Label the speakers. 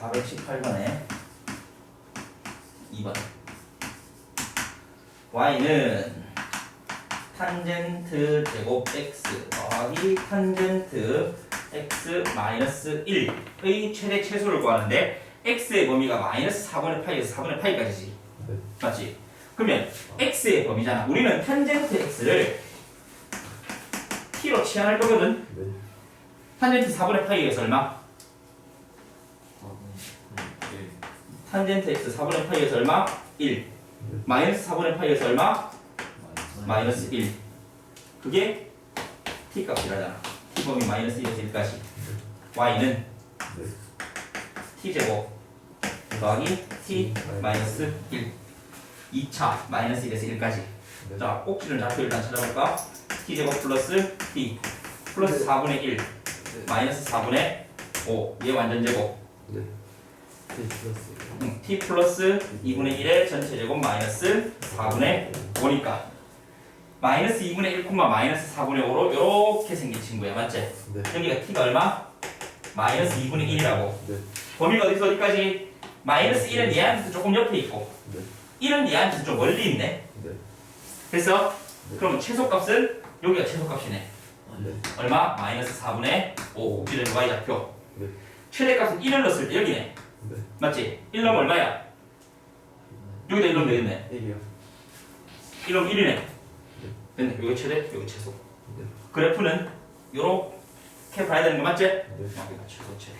Speaker 1: 418번에 2번 y는 탄젠트 제곱 x 더하기 탄젠트 x 마이너스 1의 최대 최소를 구하는데 x의 범위가 마이너스 4분의 파이에서 4분의 파이까지지
Speaker 2: 네.
Speaker 1: 맞지? 그러면 x의 범위잖아 우리는 탄젠트 x를 t로 치환할 거거든
Speaker 2: 네.
Speaker 1: 탄젠트 4분의 파이에서 얼마? 탄젠트 x 4분의 파이에서 얼마? 1 마이너스 4분의 파이에서 얼마? 마이너스 1 그게 t 값이라잖아 t 범위 마이너스 1에서 1까지 y는
Speaker 2: 네.
Speaker 1: t 제곱 더하기 t 마이너스 1 2차 마이너스 1에서 1까지
Speaker 2: 네.
Speaker 1: 자 꼭지를 좌표 일단 찾아볼까? t 제곱 플러스 t 플러스 4분의 1 마이너스 4분의 5얘 완전 제곱
Speaker 2: 네. T 플러스
Speaker 1: 응, t 플러스 2분의 1의 전체 제곱 마이너스 4분의 5니까 마이너스 2분의 1 콤마 마이너스 4분의 5로 이렇게 생긴 친구야 맞지?
Speaker 2: 네.
Speaker 1: 여기가 t가 얼마? 마이너스 2분의 1이라고
Speaker 2: 네.
Speaker 1: 범위가 어디서 어디까지? 마이너스 1은 얘한테서 조금 옆에 있고
Speaker 2: 네.
Speaker 1: 1은 얘한테서 좀 멀리 있네
Speaker 2: 네.
Speaker 1: 됐어?
Speaker 2: 네.
Speaker 1: 그럼 최소값은 여기가 최소값이네
Speaker 2: 네.
Speaker 1: 얼마? 마이너스 4분의 5 이런 y좌표
Speaker 2: 네.
Speaker 1: 최대값은 1을 넣었을 때 여기네
Speaker 2: 네.
Speaker 1: 맞지? 1 넣으면 얼마야? 여기다 1 넣으면 되겠네
Speaker 2: 1이요.
Speaker 1: 1 넣으면 1이네 됐네 여기 최대 여기 최소
Speaker 2: 네.
Speaker 1: 그래프는 요렇게 봐야 되는 거 맞지?
Speaker 2: 네.
Speaker 1: 여기가 최소 최대